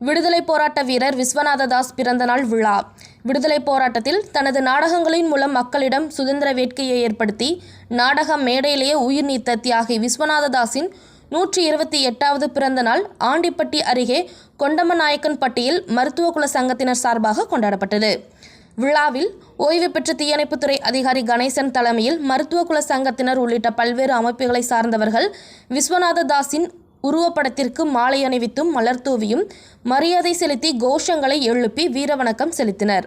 போராட்ட வீரர் விஸ்வநாத தாஸ் பிறந்தநாள் விழா. விடுதலை போராட்டத்தில் தனது நாடகங்களின் மூலம் மக்களிடம் சுதந்திர வேட்கையை ஏற்படுத்தி நாடக மேடையிலேயே உயிர் நீத்த தியாகி விஸ்வநாத தாஸின் நூற்றி இருபத்தி எட்டாவது பிறந்தநாள் ஆண்டிப்பட்டி அருகே கொண்டமநாயக்கன்பட்டியில் மருத்துவகுல சங்கத்தினர் சார்பாக கொண்டாடப்பட்டது. விழாவில் ஓய்வு பெற்ற தீயணைப்புத்துறை அதிகாரி கணேசன் தலைமையில் மருத்துவ குல சங்கத்தினர் உள்ளிட்ட பல்வேறு அமைப்புகளை சார்ந்தவர்கள் விஸ்வநாத தாஸின் உருவப்படத்திற்கு மாலை அணிவித்தும் மலர் தூவியும் மரியாதை செலுத்தி கோஷங்களை எழுப்பி வீரவணக்கம் செலுத்தினர்.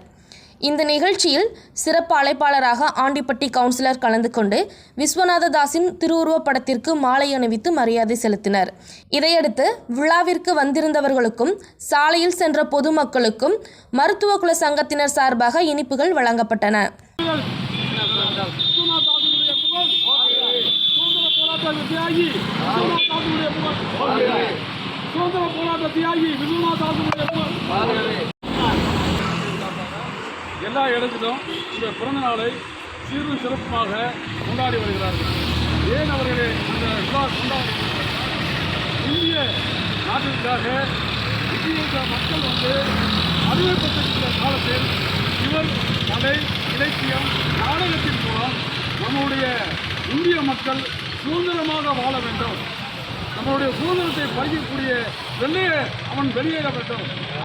இந்த நிகழ்ச்சியில் சிறப்பு அழைப்பாளராக ஆண்டிப்பட்டி கவுன்சிலர் கலந்து கொண்டு விஸ்வநாத தாஸின் திருவுருவப் மாலை அணிவித்து மரியாதை செலுத்தினர். இதையடுத்து விழாவிற்கு வந்திருந்தவர்களுக்கும் சாலையில் சென்ற பொதுமக்களுக்கும் மருத்துவ குல சங்கத்தினர் சார்பாக இனிப்புகள் வழங்கப்பட்டன சுதந்திர போராட்ட தியாகி. விஸ்வநாதாசனுடைய புகழ் சுதந்திர போராட்ட தியாகி விஸ்வநாதாசனுடைய புகழ் எல்லா இடத்திலும் இந்த பிறந்த நாளை சீரும் சிறப்புமாக கொண்டாடி வருகிறார்கள். ஏன் அவர்களே அந்த விழா கொண்டாடி இந்திய நாட்டிற்காக இந்திய மக்கள் வந்து அறிவுறுத்தப்பட்டிருக்கிற காலத்தில் இவர் கலை இலக்கியம் நாடகத்தின் மூலம் நம்முடைய இந்திய மக்கள் சுதந்திரமாக வாழ வேண்டும். நம்மளுடைய சுதந்திரத்தை பறிக்கக்கூடிய வெள்ளையை அவன் வெளியேற வேண்டும்.